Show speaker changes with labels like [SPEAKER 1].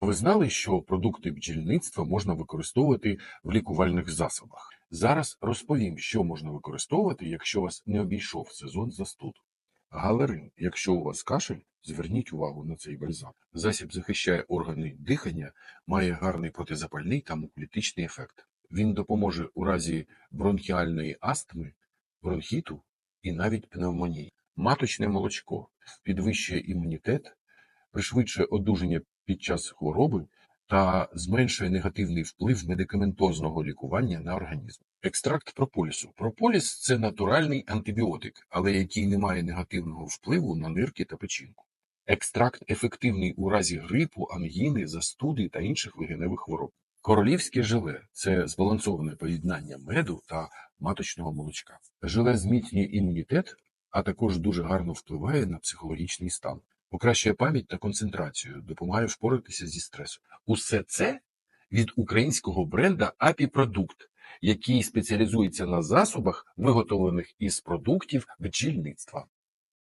[SPEAKER 1] Ви знали, що продукти бджільництва можна використовувати в лікувальних засобах? Зараз розповім, що можна використовувати, якщо вас не обійшов сезон застуду. Галерин, якщо у вас кашель, зверніть увагу на цей бальзам. Засіб захищає органи дихання, має гарний протизапальний та муколітичний ефект. Він допоможе у разі бронхіальної астми, бронхіту і навіть пневмонії. Маточне молочко підвищує імунітет, пришвидшує одужання під час хвороби та зменшує негативний вплив медикаментозного лікування на організм. Екстракт прополісу. Прополіс це натуральний антибіотик, але який не має негативного впливу на нирки та печінку. Екстракт ефективний у разі грипу, ангіни, застуди та інших легеневих хвороб. Королівське желе це збалансоване поєднання меду та маточного молочка. Желе зміцнює імунітет, а також дуже гарно впливає на психологічний стан. Покращує пам'ять та концентрацію, допомагає впоратися зі стресом. Усе це від українського бренда Апіпродукт, який спеціалізується на засобах, виготовлених із продуктів бджільництва.